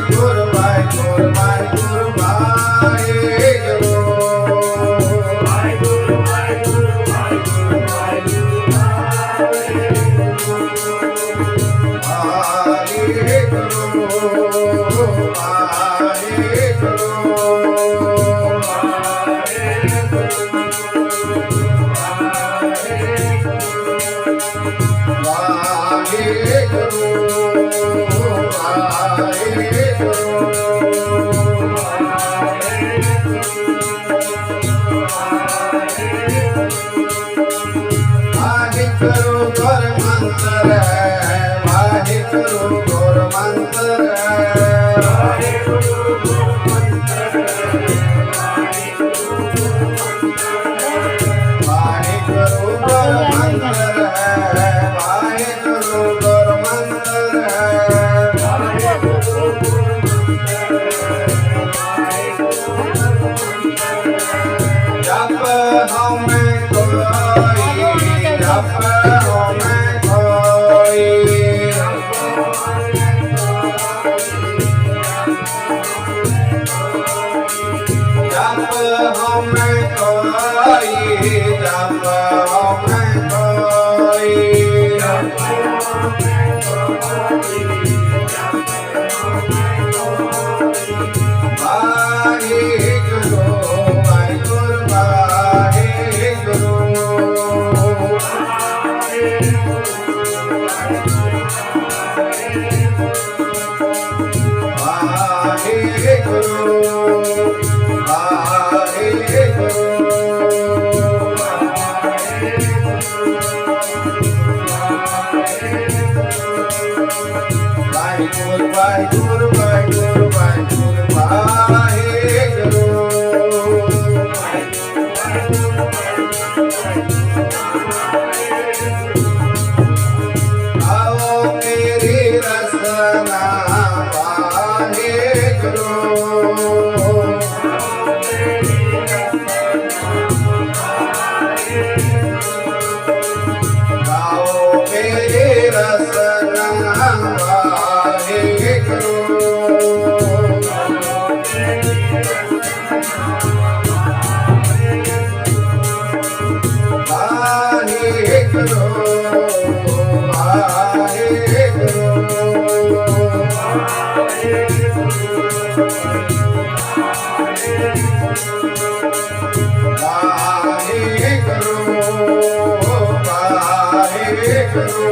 Guru Bai, Guru Bai, Guru Bai. ಸುಂದರ ಮಾಹಿತರು કરો કરો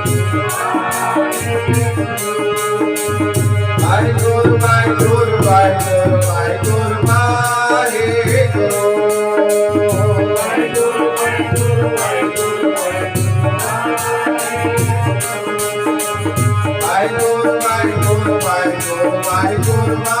my, my, I my, my, my, my,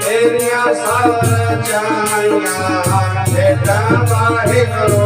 ਤੇਰੀਆਂ ਸਾਰ ਚਾਈਆਂ data ਬਾਹੇ ਕਰੋ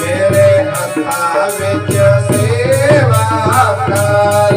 ਮੇਰੇ ਹੱਥਾਂ ਵਿੱਚ ਸੇਵਾ ਦਾ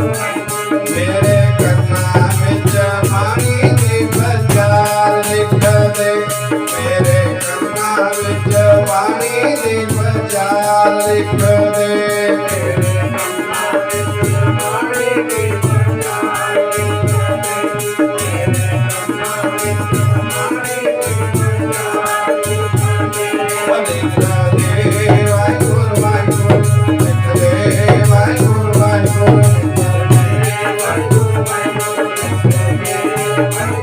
Mary Amen.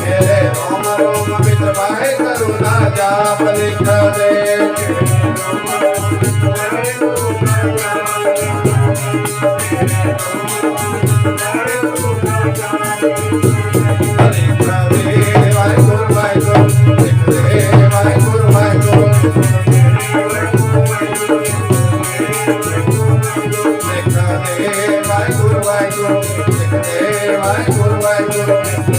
ਮੇਰੇ ਰਾਮ ਰੋਮ ਵਿੱਚ ਵਾਹਿ ਕਰੁਣਾ ਜਾਪ ਲਿਖ ਦੇ ਹਰੇ ਪ੍ਰਵੇ ਵਾਹਿਗੁਰੂ ਵਾਹਿਗੁਰੂ ਲਿਖ ਦੇ ਵਾਹਿਗੁਰੂ ਵਾਹਿਗੁਰੂ ਵਾਹਿਗੁਰੂ ਵਾਹਿਗੁਰੂ ਵਾਹਿਗੁਰੂ ਵਾਹਿਗੁਰੂ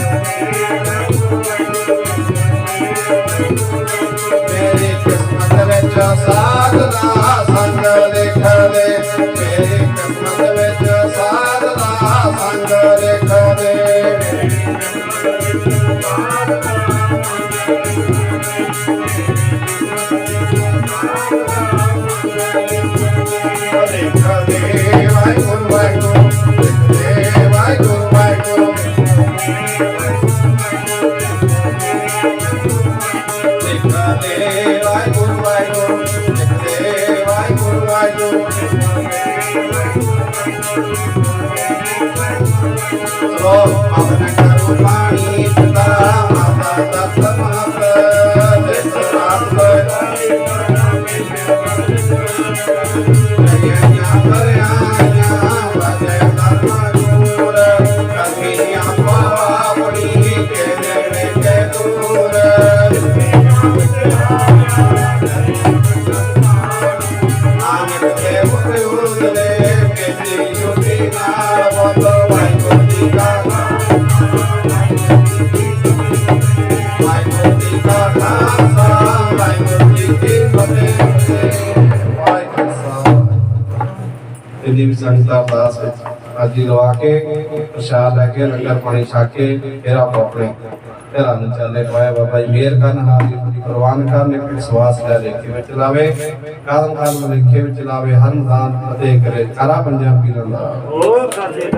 Hello. ਇਹਦੀ ਵੀ ਸੰਗਤਾਂ ਅਰਦਾਸ ਵਿੱਚ ਹਾਜ਼ਰੀ ਲਵਾ ਕੇ, ਪ੍ਰਸ਼ਾਦ ਲੈ ਕੇ, ਲੰਗਰ ਪਾਣੀ ਛਕ ਕੇ, ਫਿਰ ਆਪੋ ਆਪਣੇ ਘਰਾਂ ਨੂੰ ਚੱਲੇ ਪਾਇਆ ਬਾਬਾ ਜੀ। ਮੇਰ ਕਰਨ ਹਾਜ਼ਰੀ ਪ੍ਰਵਾਨ ਕਰਨ, ਇੱਕ ਵਿਸ਼ਵਾਸ ਲੈ ਲੇਖੇ ਵਿੱਚ ਲਾਵੇ। ਕਾਦਮ ਕਾਦਮ ਲੇਖੇ ਵਿੱਚ ਲਾਵੇ, ਹਰ ਮੈਦਾਨ ਫਤਿਹ ਕਰੇ ਸਾਰਾ ਪੰਜਾਬ ਪੀਰਾਂ ਹੋਰ ਸਾਡੇ